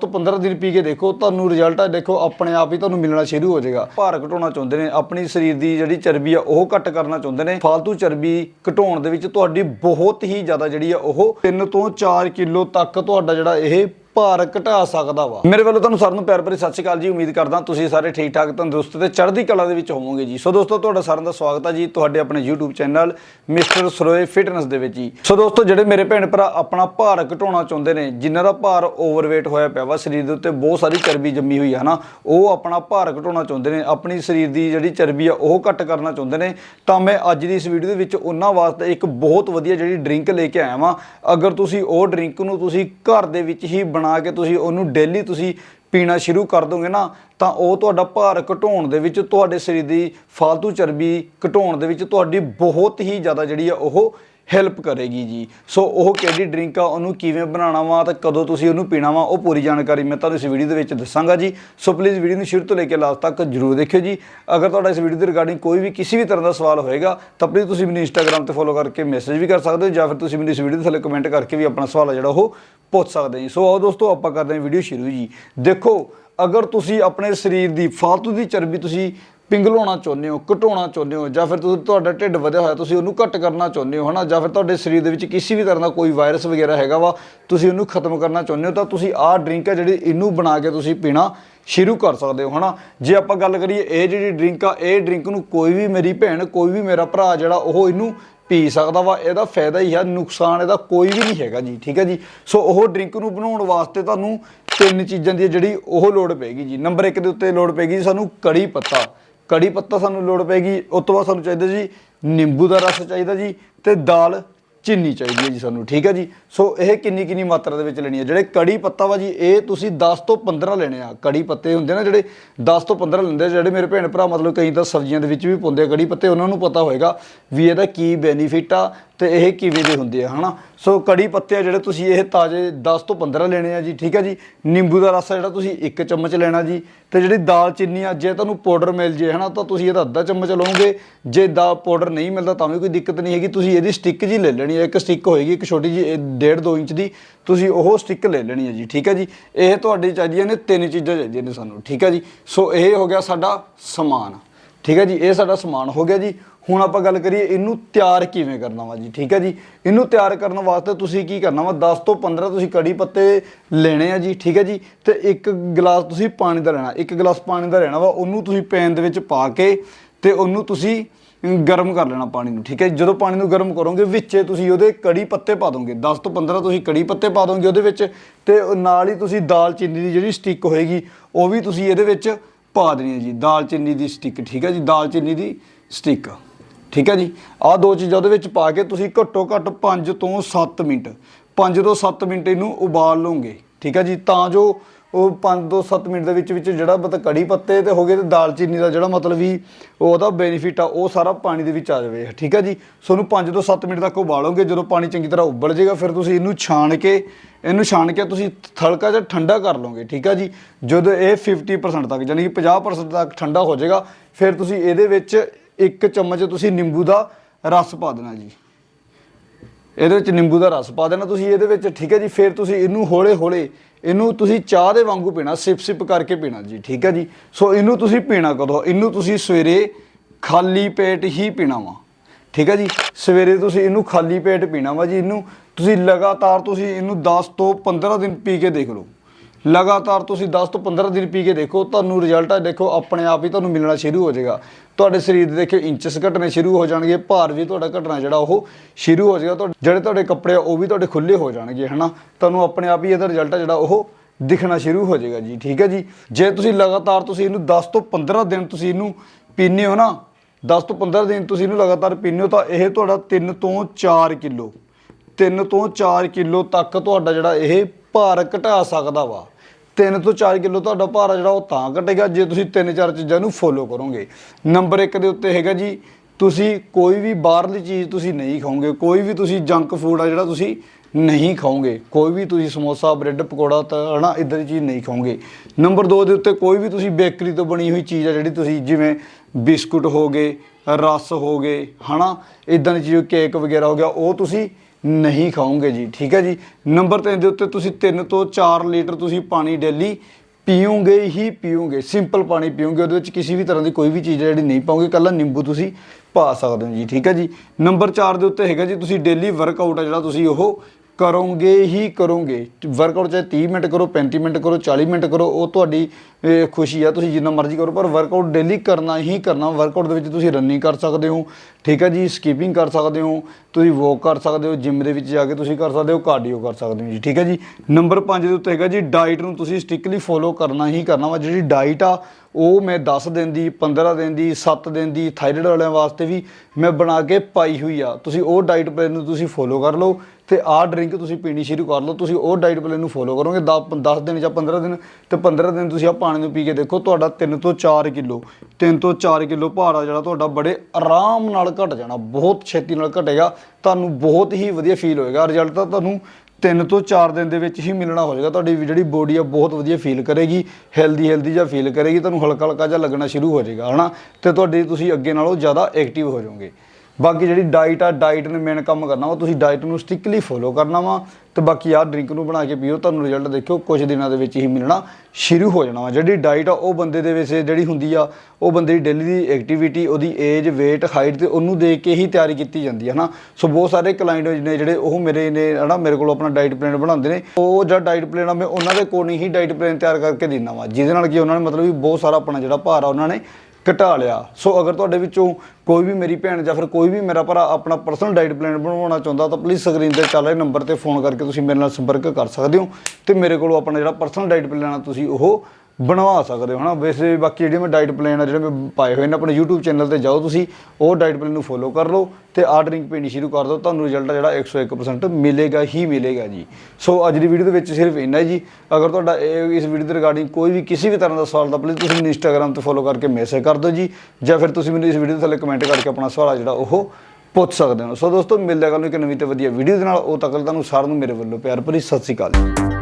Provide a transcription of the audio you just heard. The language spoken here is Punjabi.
ਤੋਂ 15 ਦਿਨ ਪੀ ਕੇ ਦੇਖੋ, ਤੁਹਾਨੂੰ ਰਿਜ਼ਲਟ ਆ, ਦੇਖੋ, ਆਪਣੇ ਆਪ ਹੀ ਤੁਹਾਨੂੰ ਮਿਲਣਾ ਸ਼ੁਰੂ ਹੋ ਜਾਏਗਾ। ਭਾਰ ਘਟਾਉਣਾ ਚਾਹੁੰਦੇ ਨੇ, ਆਪਣੀ ਸਰੀਰ ਦੀ ਜਿਹੜੀ ਚਰਬੀ ਆ, ਉਹ ਘੱਟ ਕਰਨਾ ਚਾਹੁੰਦੇ ਨੇ। ਫालतू ਚਰਬੀ ਘਟਾਉਣ ਦੇ ਵਿੱਚ ਤੁਹਾਡੀ ਬਹੁਤ ਹੀ ਜ਼ਿਆਦਾ ਜਿਹੜੀ ਆ, ਉਹ 3 ਤੋਂ 4 ਕਿਲੋ ਤੱਕ ਤੁਹਾਡਾ ਜਿਹੜਾ ਇਹ ਭਾਰ ਘਟਾ ਸਕਦਾ ਵਾ। ਮੇਰੇ ਵੱਲੋਂ ਤੁਹਾਨੂੰ ਸਾਰਿਆਂ ਨੂੰ ਪਿਆਰ ਭਰੀ ਸਤਿ ਸ਼੍ਰੀ ਅਕਾਲ ਜੀ। ਉਮੀਦ ਕਰਦਾ ਤੁਸੀਂ ਸਾਰੇ ਠੀਕ ਠਾਕ ਤੰਦਰੁਸਤ ਤੇ ਚੜ੍ਹਦੀ ਕਲਾ ਦੇ ਵਿੱਚ ਹੋਵੋਗੇ ਜੀ। ਸੋ ਦੋਸਤੋ, ਤੁਹਾਡਾ ਸਾਰਿਆਂ ਦਾ ਸਵਾਗਤ ਹੈ ਜੀ ਤੁਹਾਡੇ ਆਪਣੇ YouTube channel mister Saroye fitness ਦੇ ਵਿੱਚ ਜੀ। ਸੋ ਦੋਸਤੋ, ਜਿਹੜੇ ਮੇਰੇ ਭੈਣ ਭਰਾ ਆਪਣਾ ਭਾਰ ਘਟਾਉਣਾ ਚਾਹੁੰਦੇ ਨੇ, ਜਿਨ੍ਹਾਂ ਦਾ ਭਾਰ ਓਵਰਵੇਟ ਹੋਇਆ ਪਿਆ ਵਾ, ਸਰੀਰ ਦੇ ਉੱਤੇ ਬਹੁਤ ਸਾਰੀ ਚਰਬੀ ਜੰਮੀ ਹੋਈ ਹੈ ਨਾ ਉਹ ਆਪਣਾ ਭਾਰ ਘਟਾਉਣਾ ਚਾਹੁੰਦੇ ਨੇ, ਆਪਣੀ ਸਰੀਰ ਦੀ ਜਿਹੜੀ ਚਰਬੀ ਆ, ਉਹ ਘੱਟ ਕਰਨਾ ਚਾਹੁੰਦੇ ਨੇ। ਤਾਂ ਮੈਂ ਅੱਜ ਦੀ ਇਸ ਵੀਡੀਓ ਦੇ ਵਿੱਚ ਉਹਨਾਂ ਵਾਸਤੇ ਇੱਕ ਬਹੁਤ ਵਧੀਆ ਜਿਹੜੀ ਡਰਿੰਕ ਲੈ ਕੇ ਆਇਆ ਵਾਂ। ਅਗਰ ਤੁਸੀਂ ਉਹ ਡਰਿੰਕ ਨੂੰ ਤੁਸੀਂ ਘਰ ਦੇ ਵਿੱਚ ਹੀ ਬਣਾ ਕੇ ਤੁਸੀਂ ਉਹਨੂੰ ਡੇਲੀ ਤੁਸੀਂ ਪੀਣਾ ਸ਼ੁਰੂ ਕਰ ਦੋਗੇ ਨਾ, ਤਾਂ ਉਹ ਤੁਹਾਡਾ ਭਾਰ ਘਟਾਉਣ ਦੇ ਵਿੱਚ ਤੁਹਾਡੇ ਸਰੀਰ ਦੀ ਫालतू ਚਰਬੀ ਘਟਾਉਣ ਦੇ ਵਿੱਚ ਤੁਹਾਡੀ ਬਹੁਤ ਹੀ ਜ਼ਿਆਦਾ ਜਿਹੜੀ ਆ ਉਹ ਹੈਲਪ ਕਰੇਗੀ ਜੀ। ਸੋ ਉਹ ਕਿਹੜੀ ਡਰਿੰਕ ਆ, ਉਹਨੂੰ ਕਿਵੇਂ ਬਣਾਉਣਾ ਵਾ ਤੇ ਕਦੋਂ ਤੁਸੀਂ ਉਹਨੂੰ ਪੀਣਾ ਵਾ, ਉਹ ਪੂਰੀ ਜਾਣਕਾਰੀ ਮੈਂ ਤੁਹਾਨੂੰ ਇਸ ਵੀਡੀਓ ਦੇ ਵਿੱਚ ਦੱਸਾਂਗਾ ਜੀ। ਸੋ ਪਲੀਜ਼ ਵੀਡੀਓ ਨੂੰ ਸ਼ੁਰੂ ਤੋਂ ਲੈ ਕੇ ਲਾਸਟ ਤੱਕ ਜਰੂਰ ਦੇਖਿਓ ਜੀ। ਅਗਰ ਤੁਹਾਡਾ ਇਸ ਵੀਡੀਓ ਦੇ ਰਿਗਾਰਡਿੰਗ ਕੋਈ ਵੀ ਕਿਸੇ ਵੀ ਤਰ੍ਹਾਂ ਦਾ ਸਵਾਲ ਹੋਏਗਾ, ਤਾਂ ਪਲੀਜ਼ ਤੁਸੀਂ ਮੈਨੂੰ ਇੰਸਟਾਗ੍ਰam ਤੇ ਫੋਲੋ ਕਰਕੇ ਮੈਸੇਜ ਵੀ ਕਰ ਸਕਦੇ ਹੋ ਜਾਂ ਫਿਰ ਤੁਸੀਂ ਮੈਨੂੰ ਇਸ ਵੀਡੀਓ ਦੇ ਥੱਲੇ ਕਮੈਂਟ ਕਰਕੇ ਵੀ ਆਪਣਾ ਸਵਾਲ ਆ ਜਿਹੜਾ ਉਹ ਪੁੱਛ ਸਕਦੇ ਜੀ। ਸੋ ਆਓ ਦੋਸਤੋ, ਆਪਾਂ ਕਰਦੇ ਹਾਂ ਵੀਡੀਓ ਸ਼ੁਰੂ ਜੀ। ਦੇਖੋ, ਅਗਰ ਤੁਸੀਂ ਆਪਣੇ ਸਰੀਰ ਦੀ ਫालतू ਦੀ ਚਰਬੀ ਤੁਸੀਂ ਪਿੰਗਲਾਉਣਾ ਚਾਹੁੰਦੇ ਹੋ, ਘਟਾਉਣਾ ਚਾਹੁੰਦੇ ਹੋ, ਜਾਂ ਫਿਰ ਤੁਸੀਂ ਤੁਹਾਡਾ ਢਿੱਡ ਵਧਿਆ ਹੋਇਆ, ਤੁਸੀਂ ਉਹਨੂੰ ਘੱਟ ਕਰਨਾ ਚਾਹੁੰਦੇ ਹੋ, ਹਨਾ? ਜਾਂ ਫਿਰ ਤੁਹਾਡੇ ਸਰੀਰ ਦੇ ਵਿੱਚ ਕਿਸੇ ਵੀ ਤਰ੍ਹਾਂ ਦਾ ਕੋਈ ਵਾਇਰਸ ਵਗੈਰਾ ਹੈਗਾ ਵਾ, ਤੁਸੀਂ ਉਹਨੂੰ ਖਤਮ ਕਰਨਾ ਚਾਹੁੰਦੇ ਹੋ, ਤਾਂ ਤੁਸੀਂ ਆਹ ਡਰਿੰਕ ਹੈ ਜਿਹੜੀ ਇਹਨੂੰ ਬਣਾ ਕੇ ਤੁਸੀਂ ਪੀਣਾ ਸ਼ੁਰੂ ਕਰ ਸਕਦੇ ਹੋ, ਹਨਾ? ਜੇ ਆਪਾਂ ਗੱਲ ਕਰੀਏ ਇਹ ਜਿਹੜੀ ਡਰਿੰਕ ਆ, ਇਹ ਡਰਿੰਕ ਨੂੰ ਕੋਈ ਵੀ ਮੇਰੀ ਭੈਣ, ਕੋਈ ਵੀ ਮੇਰਾ ਭਰਾ ਜਿਹੜਾ ਉਹ ਇਹਨੂੰ ਪੀ ਸਕਦਾ ਵਾ, ਇਹਦਾ ਫਾਇਦਾ ਹੀ ਆ, ਨੁਕਸਾਨ ਇਹਦਾ ਕੋਈ ਵੀ ਨਹੀਂ ਹੈਗਾ ਜੀ, ਠੀਕ ਹੈ ਜੀ? ਸੋ ਉਹ ਡਰਿੰਕ ਨੂੰ ਬਣਾਉਣ ਵਾਸਤੇ ਤੁਹਾਨੂੰ ਤਿੰਨ ਚੀਜ਼ਾਂ ਦੀ ਜਿਹੜੀ ਉਹ ਲੋੜ ਪੈਗੀ ਜੀ। ਨੰਬਰ 1 ਦੇ ਉੱਤੇ ਲੋੜ ਪੈਗੀ ਜੀ ਸਾਨੂੰ ਕੜੀ ਪੱਤਾ। ਕੜੀ ਪੱਤਾ ਸਾਨੂੰ ਲੋੜ ਪੈਗੀ, ਉਸ ਤੋਂ ਬਾਅਦ ਸਾਨੂੰ ਚਾਹੀਦਾ ਜੀ ਨਿੰਬੂ ਦਾ ਰਸ ਚਾਹੀਦਾ ਜੀ ਤੇ ਦਾਲ ਚੀਨੀ ਚਾਹੀਦੀ ਹੈ ਜੀ ਸਾਨੂੰ, ਠੀਕ ਹੈ ਜੀ? ਸੋ ਇਹ ਕਿੰਨੀ ਕਿੰਨੀ ਮਾਤਰਾ ਦੇ ਵਿੱਚ ਲੈਣੀ ਹੈ? ਜਿਹੜੇ ਕੜੀ ਪੱਤਾ ਵਾ ਜੀ, ਇਹ ਤੁਸੀਂ 10 ਤੋਂ 15 ਲੈਣੇ ਆ। ਕੜੀ ਪੱਤੇ ਹੁੰਦੇ ਨਾ ਜਿਹੜੇ 10 ਤੋਂ 15 ਲੈਂਦੇ ਜਿਹੜੇ ਮੇਰੇ ਭੈਣ ਭਰਾ ਮਤਲਬ ਕਈ ਤਾਂ ਸਬਜ਼ੀਆਂ ਦੇ ਵਿੱਚ ਵੀ ਪਾਉਂਦੇ ਆ ਕੜੀ ਪੱਤੇ, ਉਹਨਾਂ ਨੂੰ ਪਤਾ ਹੋਏਗਾ ਵੀ ਇਹਦਾ ਕੀ ਬੈਨੀਫਿਟ ਆ ਤੇ ਇਹ ਕਿਵੇਂ ਦੇ ਹੁੰਦੇ ਆ, ਹਨਾ? ਸੋ ਕੜੀ ਪੱਤੇ ਆ ਜਿਹੜੇ ਤੁਸੀਂ ਇਹ ਤਾਜ਼ੇ 10 ਤੋਂ 15 ਲੈਣੇ ਆ ਜੀ, ਠੀਕ ਹੈ ਜੀ? ਨਿੰਬੂ ਦਾ ਰਸ ਆ ਜਿਹੜਾ ਤੁਸੀਂ 1 ਚਮਚ ਲੈਣਾ ਜੀ, ਤੇ ਜਿਹੜੀ ਦਾਲ ਚੀਨੀ ਆ, ਜੇ ਤੁਹਾਨੂੰ ਪਾਊਡਰ ਮਿਲ ਜੇ, ਹਨਾ, ਤਾਂ ਤੁਸੀਂ ਇਹਦਾ ਅੱਧਾ ਚਮਚ ਲਓਗੇ। ਜੇ ਦਾ ਪਾਊਡਰ ਨਹੀਂ ਮਿਲਦਾ ਤਾਂ ਵੀ ਕੋਈ ਦਿੱਕਤ ਨਹੀਂ ਹੈਗੀ, ਤੁਸੀਂ ਇਹਦੀ ਸਟਿੱਕ ਜੀ ਲੈ ਲੈਣੀ ਹੈ ਇੱਕ ਸਟਿੱਕ ਹੋਏਗੀ, ਇੱਕ ਛੋਟੀ ਜੀ 1.5 2 ਇੰਚ ਦੀ, ਤੁਸੀਂ ਉਹ ਸਟਿੱਕ ਲੈ ਲੈਣੀ ਹੈ ਜੀ, ਠੀਕ ਹੈ ਜੀ? ਇਹ ਤੁਹਾਡੀ ਚਾਹੀਦੀਆਂ ਨੇ, ਤਿੰਨ ਚੀਜ਼ਾਂ ਚਾਹੀਦੀਆਂ ਨੇ ਸਾਨੂੰ, ਠੀਕ ਹੈ ਜੀ? ਸੋ ਇਹ ਹੋ ਗਿਆ ਸਾਡਾ ਸਮਾਨ, ਠੀਕ ਹੈ ਜੀ? ਇਹ ਸਾਡਾ ਸਮਾਨ ਹੋ ਗਿਆ ਜੀ। ਹੁਣ ਆਪਾਂ ਗੱਲ ਕਰੀਏ ਇਹਨੂੰ ਤਿਆਰ ਕਿਵੇਂ ਕਰਨਾ ਵਾ ਜੀ, ਠੀਕ ਹੈ ਜੀ? ਇਹਨੂੰ ਤਿਆਰ ਕਰਨ ਵਾਸਤੇ ਤੁਸੀਂ ਕੀ ਕਰਨਾ ਵਾ? 10 ਤੋਂ 15 ਤੁਸੀਂ ਕੜੀ ਪੱਤੇ ਲੈਣੇ ਆ ਜੀ, ਠੀਕ ਹੈ ਜੀ? ਤੇ ਇੱਕ ਗਲਾਸ ਤੁਸੀਂ ਪਾਣੀ ਦਾ ਲੈਣਾ, ਇੱਕ ਗਲਾਸ ਪਾਣੀ ਦਾ ਲੈਣਾ ਵਾ, ਉਹਨੂੰ ਤੁਸੀਂ ਪੈਨ ਦੇ ਵਿੱਚ ਪਾ ਕੇ ਤੇ ਉਹਨੂੰ ਤੁਸੀਂ ਗਰਮ ਕਰ ਲੈਣਾ ਪਾਣੀ ਨੂੰ, ਠੀਕ ਹੈ ਜਦੋਂ ਪਾਣੀ ਨੂੰ ਗਰਮ ਕਰੋਗੇ, ਵਿੱਚੇ ਤੁਸੀਂ ਉਹਦੇ ਕੜੀ ਪੱਤੇ ਪਾ ਦੋਗੇ। 10 ਤੋਂ 15 ਤੁਸੀਂ ਕੜੀ ਪੱਤੇ ਪਾ ਦੋਗੇ ਉਹਦੇ ਵਿੱਚ ਤੇ ਨਾਲ ਹੀ ਤੁਸੀਂ ਦਾਲਚੀਨੀ ਦੀ ਜਿਹੜੀ ਸਟਿੱਕ ਹੋਏਗੀ, ਉਹ ਵੀ ਤੁਸੀਂ ਇਹਦੇ ਵਿੱਚ ਪਾ ਦੇਣੀ ਹੈ ਜੀ ਦਾਲਚੀਨੀ ਦੀ ਸਟਿੱਕ, ਠੀਕ ਹੈ ਜੀ? ਦਾਲਚੀਨੀ ਦੀ ਸਟਿੱਕ। ਠੀਕ ਹੈ ਜੀ? ਆਹ ਦੋ ਚੀਜ਼ਾਂ ਉਹਦੇ ਵਿੱਚ ਪਾ ਕੇ ਤੁਸੀਂ ਘੱਟੋ ਘੱਟ 5 ਤੋਂ 7 ਮਿੰਟ 5 ਤੋਂ 7 ਮਿੰਟ ਇਹਨੂੰ ਉਬਾਲ ਲਓਗੇ, ਠੀਕ ਹੈ ਜੀ? ਤਾਂ ਜੋ ਉਹ 5 ਤੋਂ 7 ਮਿੰਟ ਦੇ ਵਿੱਚ ਵਿੱਚ ਜਿਹੜਾ ਮਤਲਬ ਕੜੀ ਪੱਤੇ ਤੇ ਹੋ ਗਏ ਤੇ ਦਾਲਚੀਨੀ ਦਾ ਜਿਹੜਾ ਮਤਲਬ ਵੀ ਉਹਦਾ ਬੈਨੀਫਿਟ ਆ, ਉਹ ਸਾਰਾ ਪਾਣੀ ਦੇ ਵਿੱਚ ਆ ਜਾਵੇ, ਠੀਕ ਹੈ ਜੀ? ਸੋ ਉਹਨੂੰ 5 ਤੋਂ 7 ਮਿੰਟ ਤੱਕ ਉਬਾਲੋਗੇ, ਜਦੋਂ ਪਾਣੀ ਚੰਗੀ ਤਰ੍ਹਾਂ ਉਬਲ ਜਾਏਗਾ, ਫਿਰ ਤੁਸੀਂ ਇਹਨੂੰ ਛਾਣ ਕੇ, ਇਹਨੂੰ ਛਾਣ ਕੇ ਤੁਸੀਂ ਥਲਕਾ ਜਿਹਾ ਠੰਡਾ ਕਰ ਲਓਗੇ, ਠੀਕ ਹੈ ਜੀ? ਜਦੋਂ ਇਹ 50% ਤੱਕ ਯਾਨੀ ਕਿ 50% ਤੱਕ ਠੰਡਾ ਹੋ ਜਾਏਗਾ, ਫਿਰ ਤੁਸੀਂ ਇਹਦੇ ਵਿੱਚ ਇੱਕ ਚਮਚ ਤੁਸੀਂ ਨਿੰਬੂ ਦਾ ਰਸ ਪਾ ਦੇਣਾ ਜੀ। ਇਹਦੇ ਵਿੱਚ ਨਿੰਬੂ ਦਾ ਰਸ ਪਾ ਦੇਣਾ ਤੁਸੀਂ, ਇਹਦੇ ਵਿੱਚ ਠੀਕ ਹੈ ਜੀ, ਫਿਰ ਤੁਸੀਂ ਇਹਨੂੰ ਹੌਲੇ ਹੌਲੇ ਇਹਨੂੰ ਤੁਸੀਂ ਚਾਹ ਦੇ ਵਾਂਗੂ ਪੀਣਾ ਸਿਪ ਸਿਪ ਕਰਕੇ ਪੀਣਾ ਜੀ, ਠੀਕ ਹੈ ਜੀ। ਸੋ ਇਹਨੂੰ ਤੁਸੀਂ ਪੀਣਾ ਕਦੋਂ? ਇਹਨੂੰ ਤੁਸੀਂ ਸਵੇਰੇ ਖਾਲੀ ਪੇਟ ਹੀ ਪੀਣਾ ਵਾ, ਠੀਕ ਹੈ ਜੀ। ਸਵੇਰੇ ਤੁਸੀਂ ਇਹਨੂੰ ਖਾਲੀ ਪੇਟ ਪੀਣਾ ਵਾ ਜੀ, ਇਹਨੂੰ ਤੁਸੀਂ ਲਗਾਤਾਰ ਤੁਸੀਂ ਇਹਨੂੰ 10 ਤੋਂ 15 ਦਿਨ ਪੀ ਕੇ ਦੇਖ ਲਓ। ਲਗਾਤਾਰ ਤੁਸੀਂ 10 ਤੋਂ 15 ਦਿਨ ਪੀ ਕੇ ਦੇਖੋ, ਤੁਹਾਨੂੰ ਰਿਜ਼ਲਟ ਦੇਖੋ, ਆਪਣੇ ਆਪ ਹੀ ਤੁਹਾਨੂੰ ਮਿਲਣਾ ਸ਼ੁਰੂ ਹੋ ਜਾਏਗਾ। ਤੁਹਾਡੇ ਸਰੀਰ ਦੇ ਦੇਖਿਓ ਇੰਚਸ ਘਟਣੇ ਸ਼ੁਰੂ ਹੋ ਜਾਣਗੇ, ਭਾਰ ਵੀ ਤੁਹਾਡਾ ਘਟਣਾ ਜਿਹੜਾ ਉਹ ਸ਼ੁਰੂ ਹੋ ਜਾਏਗਾ। ਤੁਹਾਡੇ ਜਿਹੜੇ ਤੁਹਾਡੇ ਕੱਪੜੇ ਆ, ਉਹ ਵੀ ਤੁਹਾਡੇ ਖੁੱਲੇ ਹੋ ਜਾਣਗੇ, ਹਨਾ? ਤੁਹਾਨੂੰ ਆਪਣੇ ਆਪ ਹੀ ਇਹਦਾ ਰਿਜ਼ਲਟ ਜਿਹੜਾ ਉਹ ਦਿਖਣਾ ਸ਼ੁਰੂ ਹੋ ਜਾਏਗਾ ਜੀ, ਠੀਕ ਹੈ ਜੀ? ਜੇ ਤੁਸੀਂ ਲਗਾਤਾਰ ਤੁਸੀਂ ਇਹਨੂੰ 10 ਤੋਂ 15 ਦਿਨ ਤੁਸੀਂ ਇਹਨੂੰ ਪੀਂਦੇ ਹੋ ਨਾ 10 ਤੋਂ 15 ਦਿਨ ਤੁਸੀਂ ਇਹਨੂੰ ਲਗਾਤਾਰ ਪੀਂਦੇ ਹੋ, ਤਾਂ ਇਹ ਤੁਹਾਡਾ 3 ਤੋਂ 4 ਕਿਲੋ 3 ਤੋਂ 4 ਕਿਲੋ ਤੱਕ ਤੁਹਾਡਾ ਜਿਹੜਾ ਇਹ ਭਾਰ ਘਟਾ ਸਕਦਾ ਵਾ। 3 ਤੋਂ 4 ਕਿਲੋ ਤੁਹਾਡਾ ਭਾਰ ਆ ਜਿਹੜਾ ਉਹ ਤਾਂ ਘਟੇਗਾ ਜੇ ਤੁਸੀਂ ਤਿੰਨ ਚਾਰ ਚੀਜ਼ਾਂ ਨੂੰ ਫੋਲੋ ਕਰੋਗੇ। ਨੰਬਰ 1 ਦੇ ਉੱਤੇ ਹੈਗਾ ਜੀ, ਤੁਸੀਂ ਕੋਈ ਵੀ ਬਾਹਰਲੀ ਚੀਜ਼ ਤੁਸੀਂ ਨਹੀਂ ਖਾਓਗੇ, ਕੋਈ ਵੀ ਤੁਸੀਂ ਜੰਕ ਫੂਡ ਆ ਜਿਹੜਾ ਤੁਸੀਂ ਨਹੀਂ ਖਾਓਗੇ, ਕੋਈ ਵੀ ਤੁਸੀਂ ਸਮੋਸਾ, ਬ੍ਰੈਡ, ਪਕੌੜਾ, ਤਾਂ ਹਨਾ ਇਦਾਂ ਦੀ ਚੀਜ਼ ਨਹੀਂ ਖਾਓਗੇ। ਨੰਬਰ 2 ਦੇ ਉੱਤੇ ਕੋਈ ਵੀ ਤੁਸੀਂ ਬੇਕਰੀ ਤੋਂ ਬਣੀ ਹੋਈ ਚੀਜ਼ ਆ ਜਿਹੜੀ ਤੁਸੀਂ ਜਿਵੇਂ ਬਿਸਕੁਟ ਹੋ ਗਏ, ਰਸ ਹੋ ਗਏ, ਹਨਾ ਇਦਾਂ ਦੀ ਚੀਜ਼ ਕੇਕ ਵਗੈਰਾ ਹੋ ਗਿਆ, ਉਹ ਤੁਸੀਂ ਨਹੀਂ ਖਾਓਗੇ ਜੀ, ਠੀਕ ਹੈ ਜੀ? ਨੰਬਰ 3 ਦੇ ਉੱਤੇ ਤੁਸੀਂ 3 ਤੋਂ 4 ਲੀਟਰ ਤੁਸੀਂ ਪਾਣੀ ਡੇਲੀ ਪੀਓਗੇ ਹੀ ਪੀਓਗੇ ਸਿੰਪਲ ਪਾਣੀ ਪੀਓਗੇ, ਉਹਦੇ ਵਿੱਚ ਕਿਸੇ ਵੀ ਤਰ੍ਹਾਂ ਦੀ ਕੋਈ ਵੀ ਚੀਜ਼ ਹੈ ਜਿਹੜੀ ਨਹੀਂ ਪਾਓਗੇ ਕੱਲਾ ਨਿੰਬੂ ਤੁਸੀਂ ਪਾ ਸਕਦੇ ਹੋ ਜੀ, ਠੀਕ ਹੈ ਜੀ? ਨੰਬਰ 4 ਦੇ ਉੱਤੇ ਹੈਗਾ ਜੀ, ਤੁਸੀਂ ਡੇਲੀ ਵਰਕਆਊਟ ਆ ਜਿਹੜਾ ਤੁਸੀਂ ਉਹ ਕਰੋਗੇ ਹੀ ਕਰੋਗੇ। ਵਰਕਆਊਟ ਚਾਹੇ 30 ਮਿੰਟ ਕਰੋ 35 ਮਿੰਟ ਕਰੋ 40 ਮਿੰਟ ਕਰੋ, ਉਹ ਤੁਹਾਡੀ ਖੁਸ਼ੀ ਆ। ਤੁਸੀਂ ਜਿੰਨਾ ਮਰਜ਼ੀ ਕਰੋ, ਪਰ ਵਰਕਆਊਟ ਡੇਲੀ ਕਰਨਾ ਹੀ ਕਰਨਾ। ਵਰਕਆਊਟ ਦੇ ਵਿੱਚ ਤੁਸੀਂ ਰਨਿੰਗ ਕਰ ਸਕਦੇ ਹੋ। ਠੀਕ ਹੈ ਜੀ ਸਕਿਪਿੰਗ ਕਰ ਸਕਦੇ ਹੋ। ਤੁਸੀਂ ਵਾਕ ਕਰ ਸਕਦੇ ਹੋ ਜਿਮ ਦੇ ਵਿੱਚ ਜਾ ਕੇ ਤੁਸੀਂ ਕਰ ਸਕਦੇ ਹੋ ਕਾਰਡੀਓ ਕਰ ਸਕਦੇ ਹੋ ਜੀ। ਠੀਕ ਹੈ ਜੀ? ਨੰਬਰ 5 ਦੇ ਉੱਤੇ ਹੈਗਾ ਜੀ ਡਾਈਟ ਨੂੰ ਤੁਸੀਂ ਸਟ੍ਰਿਕਟਲੀ ਫੋਲੋ ਕਰਨਾ ਹੀ ਕਰਨਾ ਵਾ। ਜਿਹੜੀ ਡਾਈਟ ਆ, ਉਹ ਮੈਂ 10 ਦਿਨ ਦੀ 15 ਦਿਨ ਦੀ 7 ਦਿਨ ਦੀ ਥਾਇਰਾਇਡ ਵਾਲਿਆਂ ਵਾਸਤੇ ਵੀ ਮੈਂ ਬਣਾ ਕੇ ਪਾਈ ਹੋਈ ਆ। ਤੁਸੀਂ ਉਹ ਡਾਈਟ ਪਲਾਨ ਨੂੰ ਤੁਸੀਂ ਫੋਲੋ ਕਰ ਲਓ। ਤੇ ਆਹ ਡਰਿੰਕ ਤੁਸੀਂ ਪੀਣੀ ਸ਼ੁਰੂ ਕਰ ਲਓ, ਤੁਸੀਂ ਉਹ ਡਾਈਟ ਪਲਾਨ ਨੂੰ ਫੋਲੋ ਕਰੋਗੇ 10 ਦਿਨ ਜਾਂ 15 ਦਿਨ, ਤੇ 15 ਦਿਨ ਤੁਸੀਂ ਆ ਪਾਣੀ ਨੂੰ ਪੀ ਕੇ ਦੇਖੋ, ਤੁਹਾਡਾ 3 ਤੋਂ 4 ਕਿਲੋ 3 ਤੋਂ 4 ਕਿਲੋ ਭਾਰ ਆ ਜਿਹੜਾ ਤੁਹਾਡਾ ਬੜੇ ਆਰਾਮ ਨਾਲ ਘਟ ਜਾਣਾ, ਬਹੁਤ ਛੇਤੀ ਨਾਲ ਘਟੇਗਾ, ਤੁਹਾਨੂੰ ਬਹੁਤ ਹੀ ਵਧੀਆ ਫੀਲ ਹੋਏਗਾ ਰਿਜ਼ਲਟ ਤਾਂ ਤੁਹਾਨੂੰ 3 ਤੋਂ 4 ਦਿਨ ਦੇ ਵਿੱਚ ਹੀ ਮਿਲਣਾ ਹੋ ਜਾਏਗਾ ਤੁਹਾਡੀ ਜਿਹੜੀ ਬੋਡੀ ਆ ਬਹੁਤ ਵਧੀਆ ਫੀਲ ਕਰੇਗੀ ਹੈਲਦੀ ਹੈਲਦੀ ਜਿਹਾ ਫੀਲ ਕਰੇਗੀ, ਤੁਹਾਨੂੰ ਹਲਕਾ ਹਲਕਾ ਜਿਹਾ ਲੱਗਣਾ ਸ਼ੁਰੂ ਹੋ ਜਾਏਗਾ, ਹਨਾ? ਤੇ ਤੁਹਾਡੀ ਤੁਸੀਂ ਅੱਗੇ ਨਾਲੋਂ ਜ਼ਿਆਦਾ ਐਕਟਿਵ ਹੋ ਜਾਓਗੇ। ਬਾਕੀ ਜਿਹੜੀ ਡਾਈਟ ਆ ਡਾਈਟ ਨੇ ਮੇਨ ਕੰਮ ਕਰਨਾ ਵਾ, ਤੁਸੀਂ ਡਾਈਟ ਨੂੰ ਸਟ੍ਰਿਕਟਲੀ ਫੋਲੋ ਕਰਨਾ ਵਾ ਤੇ ਬਾਕੀ ਆਹ ਡਰਿੰਕ ਨੂੰ ਬਣਾ ਕੇ ਪੀਓ, ਤੁਹਾਨੂੰ ਰਿਜ਼ਲਟ ਦੇਖਿਓ ਕੁਝ ਦਿਨਾਂ ਦੇ ਵਿੱਚ ਹੀ ਮਿਲਣਾ ਸ਼ੁਰੂ ਹੋ ਜਾਣਾ ਵਾ। ਜਿਹੜੀ ਡਾਈਟ ਆ, ਉਹ ਬੰਦੇ ਦੇ ਵਿੱਚ ਜਿਹੜੀ ਹੁੰਦੀ ਆ, ਉਹ ਬੰਦੇ ਦੀ ਡੇਲੀ ਦੀ ਐਕਟੀਵਿਟੀ ਉਹਦੀ ਏਜ weight ਹਾਈਟ ਤੇ ਉਹਨੂੰ ਦੇਖ ਕੇ ਹੀ ਤਿਆਰੀ ਕੀਤੀ ਜਾਂਦੀ ਹੈ ਹਨਾ? ਸੋ ਬਹੁਤ ਸਾਰੇ ਕਲਾਇੰਟ ਨੇ ਜਿਹੜੇ, ਉਹ ਮੇਰੇ ਨੇ, ਹਨਾ, ਮੇਰੇ ਕੋਲ ਆਪਣਾ ਡਾਈਟ ਪਲਾਨ ਬਣਾਉਂਦੇ ਨੇ। ਉਹ ਜਿਹੜਾ ਡਾਈਟ ਪਲਾਨ ਆ, ਮੈਂ ਉਹਨਾਂ ਦੇ ਕੋਲ ਹੀ ਡਾਈਟ ਪਲਾਨ ਤਿਆਰ ਕਰਕੇ ਦਿੰਦਾ ਵਾ, ਜਿਹਦੇ ਨਾਲ ਕਿ ਉਹਨਾਂ ਨੇ ਮਤਲਬ ਵੀ ਬਹੁਤ ਸਾਰਾ ਆਪਣਾ ਜਿਹੜਾ ਭਾਰ ਆ, ਉਹਨਾਂ ਨੇ ਘਟਾ ਲਿਆ। ਸੋ ਅਗਰ ਤੁਹਾਡੇ ਵਿੱਚੋਂ ਕੋਈ ਵੀ ਮੇਰੀ ਭੈਣ ਜਾਂ ਫਿਰ ਕੋਈ ਵੀ ਮੇਰਾ ਭਰਾ ਆਪਣਾ ਪਰਸਨਲ ਡਾਈਟ ਪਲਾਨ ਬਣਵਾਉਣਾ ਚਾਹੁੰਦਾ, ਤਾਂ ਪਲੀਜ਼ ਸਕਰੀਨ ਤੇ ਚੱਲ ਰਹੇ ਨੰਬਰ ਤੇ ਫੋਨ ਕਰਕੇ ਤੁਸੀਂ ਮੇਰੇ ਨਾਲ ਸੰਪਰਕ ਕਰ ਸਕਦੇ ਹੋ ਤੇ ਮੇਰੇ ਕੋਲੋਂ ਆਪਣਾ ਜਿਹੜਾ ਪਰਸਨਲ ਡਾਈਟ ਪਲਾਨ ਆ, ਤੁਸੀਂ ਉਹ ਬਣਵਾ ਸਕਦੇ ਹੋ, ਹਨਾ? ਵੈਸੇ ਬਾਕੀ ਜਿਹੜੇ ਮੈਂ ਡਾਈਟ ਪਲਾਨ ਆ, ਜਿਹੜੇ ਮੈਂ ਪਾਏ ਹੋਏ ਨੇ ਆਪਣੇ YouTube ਚੈਨਲ ਤੇ ਜਾਓ ਤੁਸੀਂ, ਉਹ ਡਾਈਟ ਪਲਾਨ ਨੂੰ ਫੋਲੋ ਕਰ ਲਓ ਤੇ ਆ ਡਰਿੰਕ ਪੀਣੀ ਸ਼ੁਰੂ ਕਰ ਦਿਓ, ਤੁਹਾਨੂੰ ਰਿਜ਼ਲਟ ਜਿਹੜਾ 101% ਮਿਲੇਗਾ ਹੀ ਮਿਲੇਗਾ ਜੀ। ਸੋ ਅੱਜ ਦੀ ਵੀਡੀਓ ਦੇ ਵਿੱਚ ਸਿਰਫ ਇੰਨਾ ਹੀ ਜੀ। ਅਗਰ ਤੁਹਾਡਾ ਇਹ ਇਸ ਵੀਡੀਓ ਦੇ ਰਿਗਾਰਡਿੰਗ ਕੋਈ ਵੀ ਕਿਸੇ ਵੀ ਤਰ੍ਹਾਂ ਦਾ ਸਵਾਲ ਦਾ ਪਲੀਜ਼ ਤੁਸੀਂ ਮੈਨੂੰ Instagram ਤੇ ਫੋਲੋ ਕਰਕੇ ਮੈਸੇਜ ਕਰ ਦਿਓ ਜੀ, ਜਾਂ ਫਿਰ ਤੁਸੀਂ ਮੈਨੂੰ ਇਸ ਵੀਡੀਓ ਦੇ ਥੱਲੇ ਕਮੈਂਟ ਕਰਕੇ ਆਪਣਾ ਸਵਾਲ ਆ ਜਿਹੜਾ, ਉਹ ਪੁੱਛ ਸਕਦੇ ਹੋ। ਸੋ ਦੋਸਤੋ, ਮਿਲਦੇ ਹਾਂ ਨੂੰ ਇੱਕ ਨਵੀਂ ਤੇ ਵਧੀਆ ਵੀਡੀਓ ਦੇ ਨਾਲ। ਉਹ ਤੱਕ ਤੁਹਾਨੂੰ ਸਾਰਿਆਂ ਨੂੰ ਮੇਰੇ ਵੱਲੋਂ ਪਿਆਰ ਭਰੀ ਸਤਿ ਸ਼੍ਰੀ ਅਕਾਲ ਜੀ।